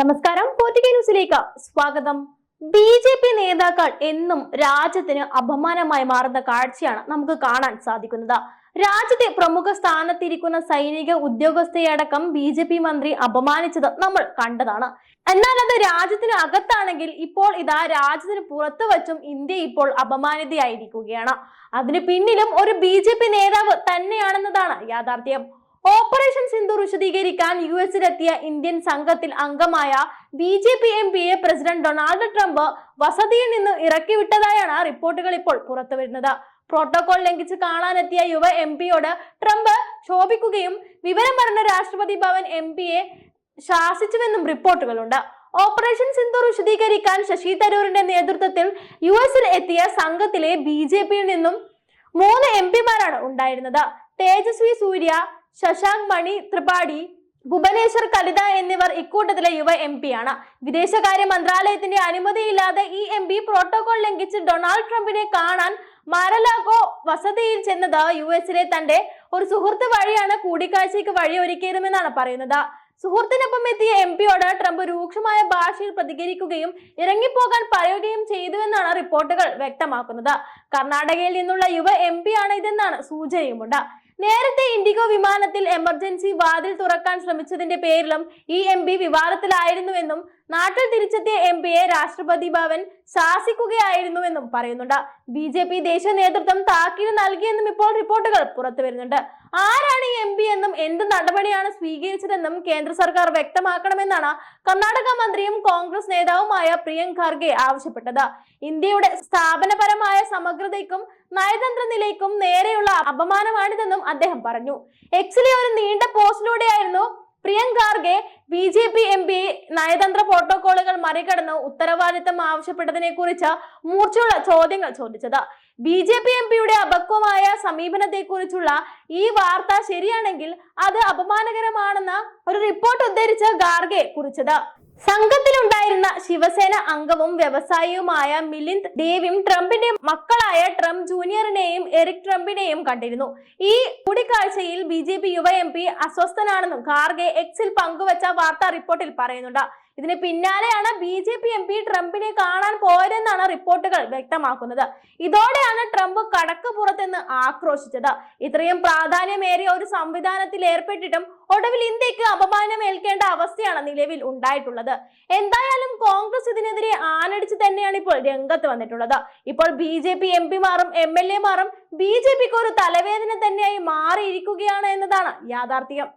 നമസ്കാരം. പോറ്റിക്കൈ ന്യൂസിലേക്ക് സ്വാഗതം. ബി ജെ പി നേതാക്കൾ എന്നും രാജ്യത്തിന് അപമാനമായി മാറുന്ന കാഴ്ചയാണ് നമുക്ക് കാണാൻ സാധിക്കുന്നത്. രാജ്യത്തെ പ്രമുഖ സ്ഥാനത്തിരിക്കുന്ന സൈനിക ഉദ്യോഗസ്ഥയടക്കം ബി ജെ പി മന്ത്രി അപമാനിച്ചത് നമ്മൾ കണ്ടതാണ്. എന്നാൽ അത് രാജ്യത്തിന് അകത്താണെങ്കിൽ ഇപ്പോൾ ഇതാ രാജ്യത്തിന് പുറത്തു വച്ചും ഇന്ത്യ ഇപ്പോൾ അപമാനിതയായിരിക്കുകയാണ്. അതിന് പിന്നിലും ഒരു ബി നേതാവ് തന്നെയാണെന്നതാണ് യാഥാർത്ഥ്യം. ഓപ്പറേഷൻ സിന്ധു വിശദീകരിക്കാൻ യു എസിലെത്തിയ ഇന്ത്യൻ സംഘത്തിൽ അംഗമായ ബി ജെ പി എം പിയെ പ്രസിഡന്റ് ഡൊണാൾഡ് ട്രംപ് വസതിയിൽ നിന്ന് ഇറക്കി വിട്ടതായാണ് റിപ്പോർട്ടുകൾ ഇപ്പോൾ പുറത്തുവരുന്നത്. പ്രോട്ടോകോൾ ലംഘിച്ച് കാണാനെത്തിയ യുവ എം പിയോട് ട്രംപ് ക്ഷോഭിക്കുകയും വിവരം പറഞ്ഞ രാഷ്ട്രപതി ഭവൻ എം പിയെ ശാസിച്ചുവെന്നും റിപ്പോർട്ടുകളുണ്ട്. ഓപ്പറേഷൻ സിന്ധു വിശദീകരിക്കാൻ ശശി തരൂരിന്റെ നേതൃത്വത്തിൽ യു എസിൽ എത്തിയ സംഘത്തിലെ ബി ജെ പിയിൽ നിന്നും മൂന്ന് എം പിമാരാണ് ഉണ്ടായിരുന്നത്. തേജസ്വി സൂര്യ ശശാങ്ക് മണി ത്രിപാഠി ഭുവനേശ്വർ കലിത എന്നിവർ ഇക്കൂട്ടത്തിലെ യുവ എം ആണ്. വിദേശകാര്യ മന്ത്രാലയത്തിന്റെ അനുമതിയില്ലാതെ ഈ എം പി പ്രോട്ടോകോൾ ലംഘിച്ച് ഡൊണാൾഡ് ട്രംപിനെ കാണാൻ മാരലാഗോ വസതിയിൽ ചെന്നത് യു എസിലെ തന്റെ ഒരു സുഹൃത്ത് വഴിയാണ് കൂടിക്കാഴ്ചയ്ക്ക് വഴിയൊരുക്കിയതുമെന്നാണ് പറയുന്നത്. സുഹൃത്തിനൊപ്പം എത്തിയ എം പിയോട് ട്രംപ് രൂക്ഷമായ ഭാഷയിൽ പ്രതികരിക്കുകയും ഇറങ്ങിപ്പോകാൻ പറയുകയും ചെയ്തുവെന്നാണ് റിപ്പോർട്ടുകൾ വ്യക്തമാക്കുന്നത്. കർണാടകയിൽ നിന്നുള്ള യുവ എം ആണ് ഇതെന്നാണ് സൂചനയുമുണ്ട്. നേരത്തെ ഇൻഡിഗോ വിമാനത്തിൽ എമർജൻസി വാതിൽ തുറക്കാൻ ശ്രമിച്ചതിന്റെ പേരിലും ഈ എം പി വിവാദത്തിലായിരുന്നുവെന്നും നാട്ടിൽ തിരിച്ചെത്തിയ എം പിയെ രാഷ്ട്രപതി ഭവൻ ശാസിക്കുകയായിരുന്നുവെന്നും പറയുന്നുണ്ട്. ബി ജെ പി ദേശീയ നേതൃത്വം താക്കീത് നൽകിയെന്നും ഇപ്പോൾ റിപ്പോർട്ടുകൾ പുറത്തു വരുന്നുണ്ട് ആരാണ് ഈ എം പി നടപടിയാണ് സ്വീകരിച്ചതെന്നും കേന്ദ്ര സർക്കാർ വ്യക്തമാക്കണമെന്നാണ് കർണാടക മന്ത്രിയും കോൺഗ്രസ് നേതാവുമായ പ്രിയങ്ക് ഖാർഗെ ആവശ്യപ്പെട്ടത്. ഇന്ത്യയുടെ സ്ഥാപനപരമായ സമഗ്രതയ്ക്കും നയതന്ത്ര നിലയ്ക്കും നേരെയുള്ള അപമാനമാണിതെന്നും അദ്ദേഹം പറഞ്ഞു. എക്സിലെ ഒരു നീണ്ട പോസ്റ്റിലൂടെയായിരുന്നു Priyank Kharge B J P M P നയതന്ത്ര പ്രോട്ടോകോളുകൾ മറികടന്ന് ഉത്തരവാദിത്തം ആവശ്യപ്പെട്ടതിനെ കുറിച്ച് മൂർച്ചയുള്ള ചോദ്യങ്ങൾ ചോദിച്ചത്. ബി ജെ പി എം പിയുടെ അപക്വമായ സമീപനത്തെക്കുറിച്ചുള്ള ഈ വാർത്ത ശരിയാണെങ്കിൽ അത് അപമാനകരമാണെന്ന് ഒരു റിപ്പോർട്ട് ഉദ്ധരിച്ച് ഗാർഗെ കുറിച്ചത്. സംഘത്തിലുണ്ടായിരുന്ന ശിവസേന അംഗവും വ്യവസായിയുമായ മിലിന്ദ് ദേവിയും ട്രംപിന്റെ മക്കളായ ട്രംപ് ജൂനിയറിനെയും എറിക് ട്രംപിനെയും കണ്ടിരുന്നു. ഈ കൂടിക്കാഴ്ചയിൽ ബി ജെ പി യുവ എം പി അസ്വസ്ഥനാണെന്നും ഖാർഗെ എക്സിൽ പങ്കുവച്ച വാർത്താ റിപ്പോർട്ടിൽ പറയുന്നുണ്ട്. ഇതിന് പിന്നാലെയാണ് B J P M P ട്രംപിനെ കാണാൻ പോയതെന്നാണ് റിപ്പോർട്ടുകൾ വ്യക്തമാക്കുന്നത്. ഇതോടെയാണ് ട്രംപ് കടക്ക് പുറത്തെന്ന് ആക്രോശിച്ചത്. ഇത്രയും പ്രാധാന്യമേറിയ ഒരു സംവിധാനത്തിൽ ഏർപ്പെട്ടിട്ടും ഒടുവിൽ ഇന്ത്യയ്ക്ക് അപമാനം ഏൽക്കേണ്ട അവസ്ഥയാണ് നിലവിൽ ഉണ്ടായിട്ടുള്ളത്. എന്തായാലും കോൺഗ്രസ് ഇതിനെതിരെ ആനടിച്ച് തന്നെയാണ് ഇപ്പോൾ രംഗത്ത് വന്നിട്ടുള്ളത്. ഇപ്പോൾ ബി ജെ പി എം പിമാരും എം എൽ എമാരും ബി ജെ പിക്ക് ഒരു തലവേദന തന്നെയായി മാറിയിരിക്കുകയാണ് എന്നതാണ് യാഥാർത്ഥ്യം.